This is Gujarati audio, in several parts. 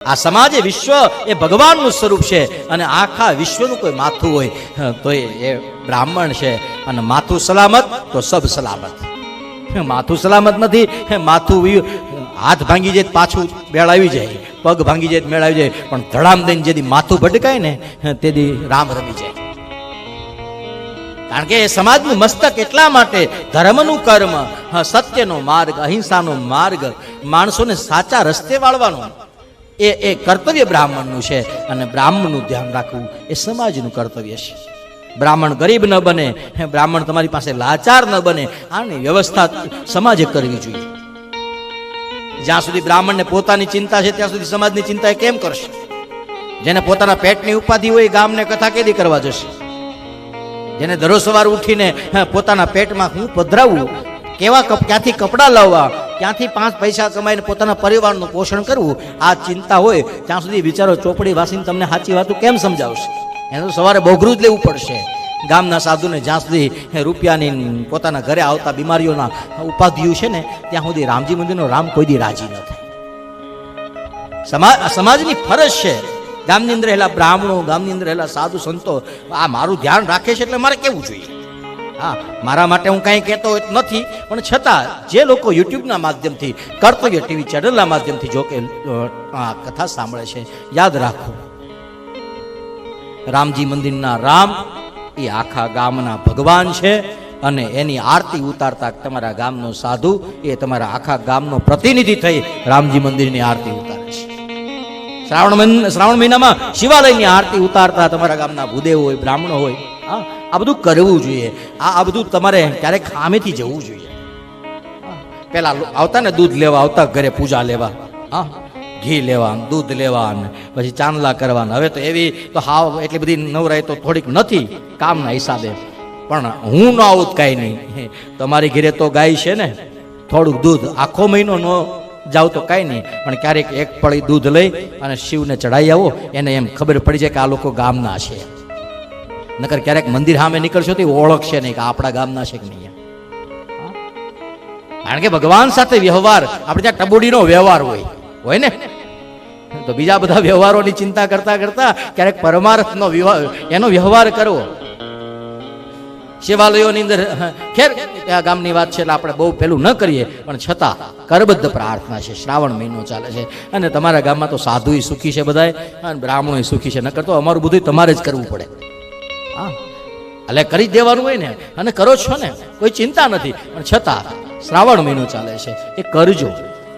આ સમાજ વિશ્વ એ ભગવાનનું સ્વરૂપ છે અને આખા વિશ્વનું કોઈ માથું હોય તો એ બ્રાહ્મણ છે. અને માથું સલામત, તો સબ સલામત. માથું સલામત નથી માથું હાથ ભાંગી જાય પાછું મેળાવી જાય, પગ ભાંગી જાય મેળાવી જાય, પણ ધડામ દઈને જેથી માથું ભટકાય ને તેથી રામ રમી જાય. કારણ કે એ સમાજનું મસ્તક એટલા માટે ધર્મનું કર્મ સત્યનો માર્ગ, અહિંસાનો માર્ગ, માણસોને સાચા રસ્તે વાળવાનો. એ એ કર્તવ્ય બ્રાહ્મણનું છે અને બ્રાહ્મણનું ધ્યાન રાખવું એ સમાજનું કર્તવ્ય છે. બ્રાહ્મણ ગરીબ ન બને બ્રાહ્મણ તમારી પાસે લાચાર ન બને, આની વ્યવસ્થા સમાજે કરવી જોઈએ. જ્યાં સુધી બ્રાહ્મણને પોતાની ચિંતા છે, ત્યાં સુધી સમાજની ચિંતા કેમ કરશે? જેને પોતાના પેટની ઉપાધિ હોય ગામને કથા કેદી કરવા જશે? જેને દરરોજ સવાર ઉઠીને પોતાના પેટમાં હું પધરાવવું કેવા ક્યાંથી કપડાં લાવવા ક્યાંથી પાંચ પૈસા કમાઈને પોતાના પરિવારનું પોષણ કરવું, આ ચિંતા હોય, ત્યાં સુધી વિચારો ચોપડી વાસીને તમને સાચી વાતો કેમ સમજાવશે? એને સવારે બોઘરું જ લેવું પડશે. ગામના સાધુને જ્યાં સુધી રૂપિયાની પોતાના ઘરે આવતા બીમારીઓના ઉપાધિઓ છે ને, ત્યાં સુધી રામજી મંદિરનો રામ કોઈ દી રાજી ન થાય. સમાજ સમાજની ફરજ છે. ગામની અંદર રહેલા બ્રાહ્મણો, ગામની અંદર રહેલા સાધુ સંતો, આ મારું ધ્યાન રાખે છે એટલે મારે કેવું જોઈએ? હા, મારા માટે હું કાંઈ કહેતો હોય નથી, પણ છતાં જે લોકો યુટ્યુબના માધ્યમથી, કર્તવ્ય ટીવી ચેનલના માધ્યમથી જો કે આ કથા સાંભળે છે, યાદ રાખો. રામજી મંદિરના રામ એ આખા ગામના ભગવાન છે અને એની આરતી ઉતારતા તમારા ગામનો સાધુ એ તમારા આખા ગામનો પ્રતિનિધિ થઈ રામજી મંદિરની આરતી ઉતારે છે. શ્રાવણ શ્રાવણ મહિનામાં શિવાલયની આરતી ઉતારતા તમારા ગામના ભૂદેવ હોય, બ્રાહ્મણો હોય હા આ બધું કરવું જોઈએ. આ આ બધું તમારે ક્યારેક ખામેથી જવું જોઈએ. હા, પેલા લો- આવતા ને દૂધ લેવા આવતા ઘરે પૂજા લેવા. હા ઘી લેવાનું દૂધ લેવાનું પછી ચાંદલા કરવાના. હવે તો એવી તો હાવ એટલી બધી નવરાય તો થોડીક નથી કામના હિસાબે. પણ હું ન આવું કાંઈ નહીં. તમારી ઘરે તો ગાય છે ને થોડુંક દૂધ આખો મહિનો ન જાવ તો કાંઈ નહીં. પણ ક્યારેક એક પળી દૂધ લઈ અને શિવને ચડાવી આવો એને એમ ખબર પડી જાય કે આ લોકો ગામના છે. નકર ક્યારેક મંદિર સામે નીકળશો તો ઓળખશે નહીં કે આપણા ગામના છે કે નહીં કારણ કે ભગવાન સાથે વ્યવહાર, આપણે ત્યાં ટબુડીનો વ્યવહાર હોય. હોય ને? તો બીજા બધા વ્યવહારોની ચિંતા કરતા કરતા ક્યારેક પરમાર્થનો એનો વ્યવહાર કરવો. શિવાલયોની અંદર ખેર, આ ગામની વાત છે એટલે આપણે બહુ પેલું ન કરીએ, પણ છતાં કરબદ્ધ પ્રાર્થના છે, શ્રાવણ મહિનો ચાલે છે. અને તમારા ગામમાં તો સાધુય સુખી છે બધાય, અને બ્રાહ્મણોય સુખી છે. નકર તો અમારું બધું તમારે જ કરવું પડે. હા. એટલે કરી દેવાનું હોય ને. અને કરો છો ને. કોઈ ચિંતા નથી. પણ છતાં શ્રાવણ મહિનો ચાલે છે. એ કરજો.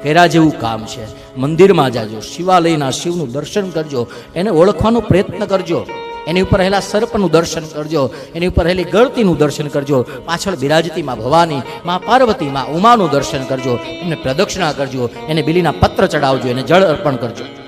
કર્યા જેવું કામ છે. મંદિરમાં જાજો. શિવાલયના શિવનું દર્શન કરજો. એને ઓળખવાનો પ્રયત્ન કરજો. એની ઉપર રહેલા સર્પનું દર્શન કરજો. એની ઉપર રહેલી ગળતીનું દર્શન કરજો. પાછળ બિરાજતી માં ભવાની, માં પાર્વતી માં ઉમાનું દર્શન કરજો. એમને પ્રદક્ષિણા કરજો. એને બિલીના પત્ર ચડાવજો. એને જળ અર્પણ કરજો.